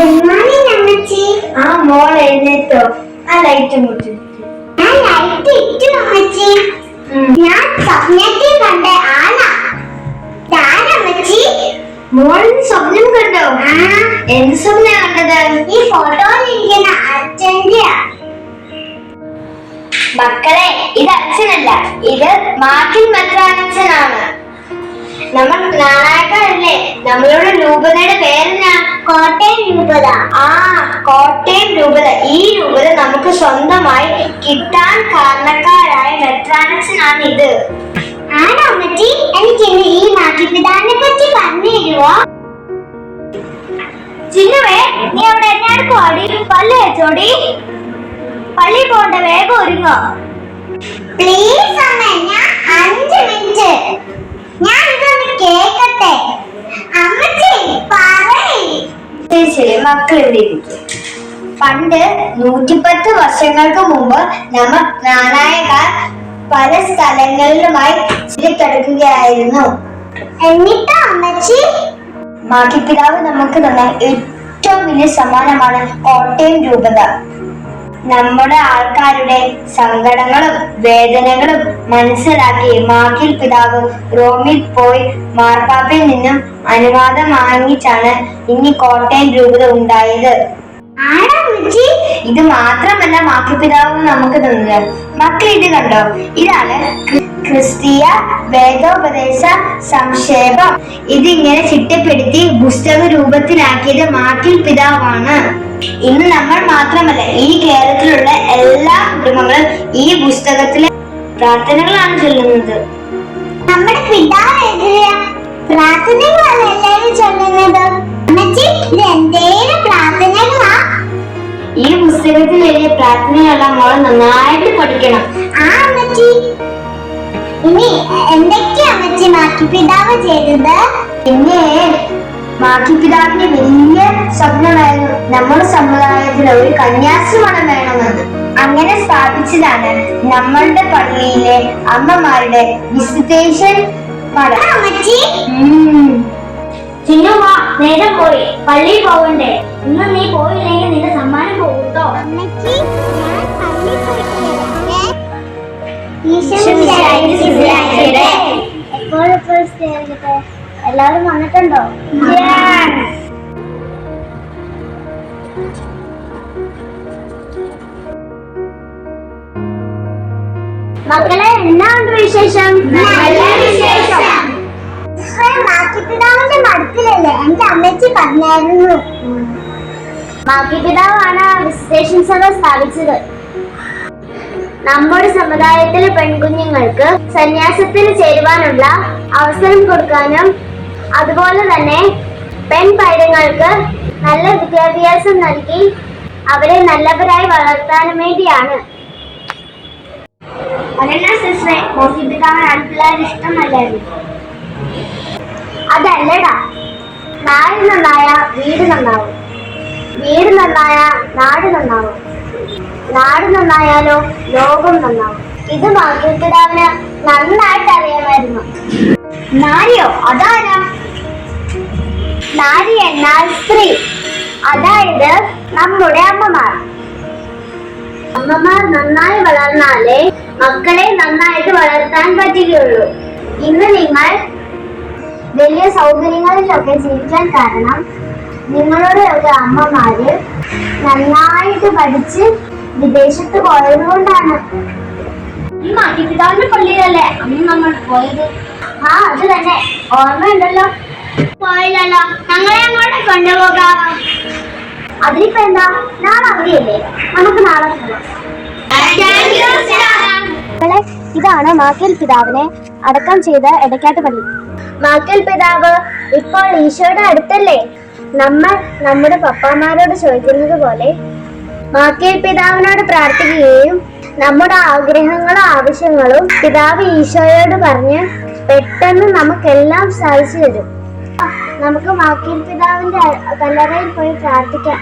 ആ മോൾ എഴുന്നേറ്റോ? ആ ലൈറ്റ് മുട്ടി ഞാൻ ലൈറ്റ് ഇട്ടു അമ്മച്ചി ഞാൻ സ്വപ്നത്തിൽ കണ്ട ആന മോൾ സ്വപ്നം കണ്ടോ? എന്ത് സ്വപ്ന കണ്ടത്? ഈ ഫോട്ടോയിലിരിക്കുന്ന അച്ഛന്റെയാ മക്കളെ ഇത് അച്ഛനല്ല ഇത് മാർട്ടിൻ മദ്രാച്ചനാണ് നമ്മൾ നാണാക്കാരല്ലേ നമ്മളോട് രൂപതയുടെ പേരെന്നാ കോട്ടയം രൂപത. ആ കോട്ടയം രൂപത. ഈ രൂപത നമുക്ക് സ്വന്തമായി കിട്ടാൻ കാരണക്കാരായ മെത്രാനച്ഛനാണ് ഇത്. ആണോ അമ്മച്ചി? എനിക്ക് ഈ മാറ്റിപ്പിതാവിനെ പറ്റി പറഞ്ഞു തരുവോ? ചിന്നുവേ നീ അവിടെ എന്നാണ് കോടി പല്ല് വെച്ചോടി പള്ളി പോണ്ട വേഗം ഒരുങ്ങോ. പ്ലീസ് അമ്മ ഞാൻ അഞ്ച് മിനിറ്റ് മക്കൾ ഇരിക്കും പണ്ട് നൂറ്റിപ്പത്ത് വർഷങ്ങൾക്ക് മുമ്പ് നമ്മ നാണയക്കാർ പല സ്ഥലങ്ങളിലുമായി ചിരിക്കടക്കുകയായിരുന്നു എന്നിട്ടോ അമ്മച്ചി? മാക്കിപ്പിതാവ് നമുക്ക് തന്ന ഏറ്റവും വലിയ സമ്മാനമാണ് കോട്ടയം രൂപത. നമ്മുടെ ആൾക്കാരുടെ സങ്കടങ്ങളും വേദനകളും മനസ്സിലാക്കി മാക്കിൽ പിതാവ് റോമിൽ പോയി മാർപ്പാപ്പയിൽ നിന്നും അനുവാദം വാങ്ങിച്ചാണ് ഇനി കോട്ടയം രൂപത ഉണ്ടായത്. ഇത് മാത്രമല്ല മാക്കിപ്പിതാവ് നമുക്ക് തന്നത്. മക്കൾ ഇത് കണ്ടോ? ഇതാണ് ക്രിസ്തീയ വേദോപദേശ സംക്ഷേപം. ഇതിങ്ങനെ ചിട്ടപ്പെടുത്തി പുസ്തക രൂപത്തിലാക്കിയത് മാക്കിൽ പിതാവാണ്. ഇന്ന് നമ്മൾ മാത്രമല്ല ഈ കേരളത്തിലുള്ള എല്ലാ കുടുംബങ്ങളും ഈ പുസ്തകത്തിലെ പ്രാർത്ഥനകളാണ് ചൊല്ലുന്നത്. നമ്മുടെ പിതാവ് പ്രാർത്ഥനകളാണ് എല്ലാവരും ചൊല്ലുന്നത്. പ്രാർത്ഥനകളാ? ഈ പുസ്തകത്തിൽ എഴുതിയ പ്രാർത്ഥനകളെല്ലാം മോളെ നന്നായിട്ട് പഠിക്കണം. ആ അമ്മച്ചി. ഇനി എന്തൊക്കെയാ അമ്മച്ചി മാറ്റി പിതാവ് ചെയ്തത്? പിന്നെ മാതൃപിതാവിന്റെ വലിയ സ്വപ്നമായിരുന്നു. നമ്മുടെ സമുദായത്തിൽ ഒരു കന്യാസ്ത്രീമഠം വേണമെന്ന് അങ്ങനെ സ്ഥാപിച്ചതാണ് നമ്മളുടെ പള്ളിയിലെ അമ്മമാരുടെ വിസിറ്റേഷൻ മഠം. അമ്മച്ചി. നേരം പോയി. പള്ളിയിൽ പോകണ്ടേ ഇന്ന് എല്ലാവരും വന്നിട്ടുണ്ടോ? മക്കളെ എന്നാണ്ട് വിശേഷം. മാക്കിപ്പിതാവിന്റെ മഠത്തിലല്ലേ? എന്റെ അമ്മച്ചി പറഞ്ഞായിരുന്നു. മാക്കിപിതാവാണ് വിസിറ്റേഷൻ സെന്റർ സ്ഥാപിച്ചത്. നമ്മുടെ സമുദായത്തിലെ പെൺകുഞ്ഞുങ്ങൾക്ക് സന്യാസത്തിൽ ചേരുവാനുള്ള അവസരം കൊടുക്കാനും അതുപോലെ തന്നെ പെൺ പൈതങ്ങൾക്ക് നല്ല വിദ്യാഭ്യാസം നൽകി അവരെ നല്ലവരായി വളർത്താനും വേണ്ടിയാണ്. അതല്ലടാ നാട് നന്നായ വീട് നന്നാവും. വീട് നന്നായ നാട് നന്നാവും. നാട് നന്നായാലോ? ലോകം നന്നാവും. ഇത് മാതൃപിതാവിന് നന്നായിട്ട് അറിയാമായിരുന്നു. നാരിയോ അതാരാ? നാരി എന്നാൽ സ്ത്രീ. അതായത് നമ്മുടെ അമ്മമാർ. അമ്മമാർ നന്നായി വളർന്നാലേ മക്കളെ നന്നായിട്ട് വളർത്താൻ പറ്റുകയുള്ളൂ. ഇന്ന് നിങ്ങൾ വലിയ സൗകര്യങ്ങളിലൊക്കെ ജീവിക്കാൻ കാരണം നിങ്ങളുടെ ഒരു അമ്മമാര് നന്നായിട്ട് പഠിച്ച് വിദേശത്ത് പോയത് കൊണ്ടാണ് മാറ്റിപ്പിതാവിന്റെ പള്ളിയിലല്ലേ? അന്ന് നമ്മൾ പോയത്. ആ അത് തന്നെ. ഓർമ്മയുണ്ടല്ലോ. പോയില്ലല്ലോ. ഞങ്ങളെ അങ്ങോട്ട് കൊണ്ടുപോകാം. അതിനിപ്പോ എന്താ? നാളെ അവധിയല്ലേ? നമുക്ക് നാളെ ഇതാണ് മാക്കൽ പിതാവിനെ അടക്കം ചെയ്ത എടക്കാട്ട് പള്ളി. മാക്കൽ പിതാവ് ഇപ്പോൾ ഈശോയുടെ അടുത്തല്ലേ? നമ്മൾ നമ്മുടെ പപ്പാമാരോട് ചോദിക്കുന്നത് പോലെ മാക്കൽ പിതാവിനോട് പ്രാർത്ഥിക്കുകയും നമ്മുടെ ആഗ്രഹങ്ങളും ആവശ്യങ്ങളും പിതാവ് ഈശോയോട് പറഞ്ഞ് പെട്ടെന്ന് നമുക്കെല്ലാം സാധിച്ചു തരും. നമുക്ക് മാക്കേൽ പിതാവിന്റെ കല്ലറയിൽ പോയി പ്രാർത്ഥിക്കാം.